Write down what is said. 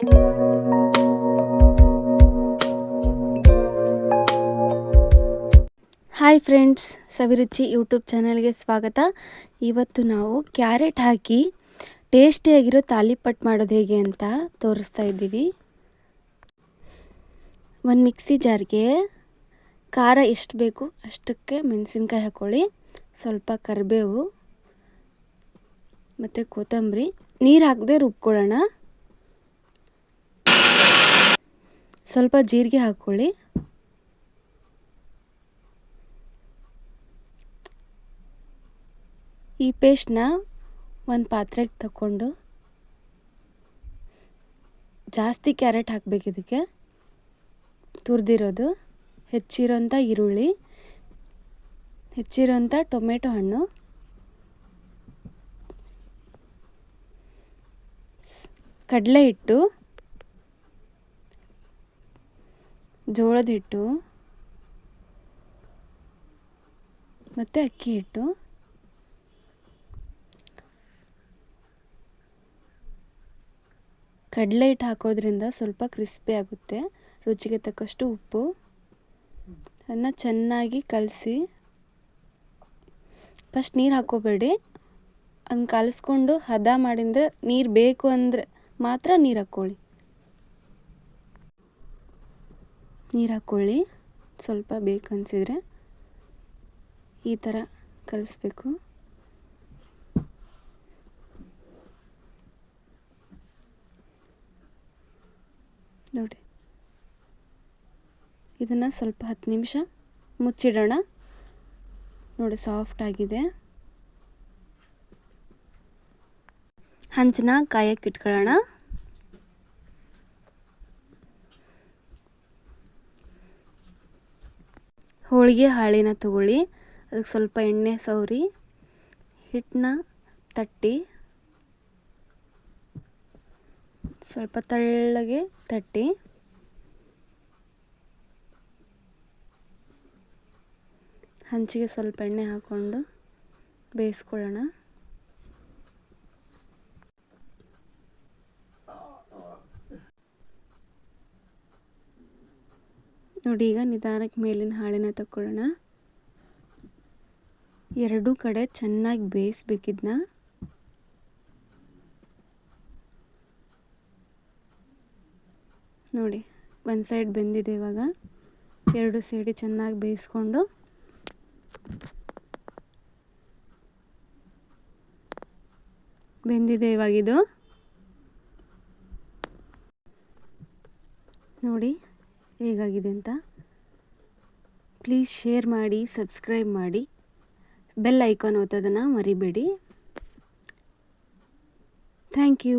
Hi friends ಸವಿರುಚಿ YouTube ಚಾನಲ್ಗೆ ಸ್ವಾಗತ. ಇವತ್ತು ನಾವು ಕ್ಯಾರೆಟ್ ಹಾಕಿ ಟೇಸ್ಟಿಯಾಗಿರೋ ತಾಲಿಪಟ್ ಮಾಡೋದು ಹೇಗೆ ಅಂತ ತೋರಿಸ್ತಾ ಇದ್ದೀವಿ. ಒಂದು ಮಿಕ್ಸಿ ಜಾರ್ಗೆ ಖಾರ ಎಷ್ಟು ಬೇಕು ಅಷ್ಟಕ್ಕೆ ಮೆಣಸಿನ್ಕಾಯಿ ಹಾಕ್ಕೊಳ್ಳಿ ಸ್ವಲ್ಪ ಕರಿಬೇವು ಮತ್ತು ಕೊತ್ತಂಬರಿ. ನೀರು ಹಾಕದೆ ರುಬ್ಕೊಳ್ಳೋಣ. ಸ್ವಲ್ಪ ಜೀರಿಗೆ ಹಾಕ್ಕೊಳ್ಳಿ. ಈ ಪೇಸ್ಟ್ನ ಒಂದು ಪಾತ್ರೆಗೆ ತಗೊಂಡು ಜಾಸ್ತಿ ಕ್ಯಾರೆಟ್ ಹಾಕಬೇಕು ಇದಕ್ಕೆ ತುರಿದಿರೋದು ಹೆಚ್ಚಿರೋಂಥ ಈರುಳ್ಳಿ, ಹೆಚ್ಚಿರೋಂಥ ಟೊಮೆಟೊ ಹಣ್ಣು, ಕಡಲೆ ಹಿಟ್ಟು ಜೋಳದ ಹಿಟ್ಟು ಮತ್ತು ಅಕ್ಕಿ ಹಿಟ್ಟು, ಕಡಲೆ ಹಿಟ್ಟು ಹಾಕೋದ್ರಿಂದ ಸ್ವಲ್ಪ ಕ್ರಿಸ್ಪಿ ಆಗುತ್ತೆ, ರುಚಿಗೆ ತಕ್ಕಷ್ಟು ಉಪ್ಪು, ಅದನ್ನು ಚೆನ್ನಾಗಿ ಕಲಸಿ, ಫಸ್ಟ್ ನೀರು ಹಾಕೋಬೇಡಿ, ಹಂಗೆ ಕಲಸ್ಕೊಂಡು ಹದ ಮಾಡಿದ್ರೆ ನೀರು ಬೇಕು ಅಂದರೆ ಮಾತ್ರ ನೀರು ಹಾಕ್ಕೊಳ್ಳಿ ನೀರು ಹಾಕ್ಕೊಳ್ಳಿ ಸ್ವಲ್ಪ ಬೇಕು ಅನಿಸಿದರೆ ಈ ಥರ ಕಲಿಸ್ಬೇಕು. ನೋಡಿ. ಇದನ್ನು ಸ್ವಲ್ಪ ಹತ್ತು ನಿಮಿಷ ಮುಚ್ಚಿಡೋಣ. ನೋಡಿ, ಸಾಫ್ಟ್ ಆಗಿದೆ. ಹಂಚನ ಕಾಯಕ್ಕೆ ಇಟ್ಕೊಳ್ಳೋಣ. ಹೋಳಿಗೆ ಹಾಳಿನ ತಗೊಳ್ಳಿ. ಅದಕ್ಕೆ ಸ್ವಲ್ಪ ಎಣ್ಣೆ ಸವರಿ, ಹಿಟ್ಟನ್ನ ತಟ್ಟಿ. ಸ್ವಲ್ಪ ತೆಳ್ಳಗೆ ತಟ್ಟಿ. ಹಂಚಿಗೆ ಸ್ವಲ್ಪ ಎಣ್ಣೆ ಹಾಕ್ಕೊಂಡು ಬೇಯಿಸ್ಕೊಳ್ಳೋಣ. ನೋಡಿ, ಈಗ ನಿಧಾನಕ್ಕೆ ಮೇಲಿನ ಹಾಳೆನ ತಕ್ಕೊಳ್ಳೋಣ. ಎರಡೂ ಕಡೆ ಚೆನ್ನಾಗಿ ಬೇಯಿಸ್ಬೇಕಿದ್ನ. ನೋಡಿ, ಒಂದು ಸೈಡ್ ಬೆಂದಿದೆ ಇವಾಗ. ಎರಡು ಸೈಡಿ ಚೆನ್ನಾಗಿ ಬೇಯಿಸ್ಕೊಂಡು. ಬೆಂದಿದೆ ಇವಾಗಿದು ನೋಡಿ ಹೇಗಾಗಿದೆ ಅಂತ? ಪ್ಲೀಸ್ ಶೇರ್ ಮಾಡಿ ಸಬ್ಸ್ಕ್ರೈಬ್ ಮಾಡಿ. ಬೆಲ್ ಐಕಾನ್ ಒತ್ತೋದನ್ನು ಮರಿಬೇಡಿ. Thank you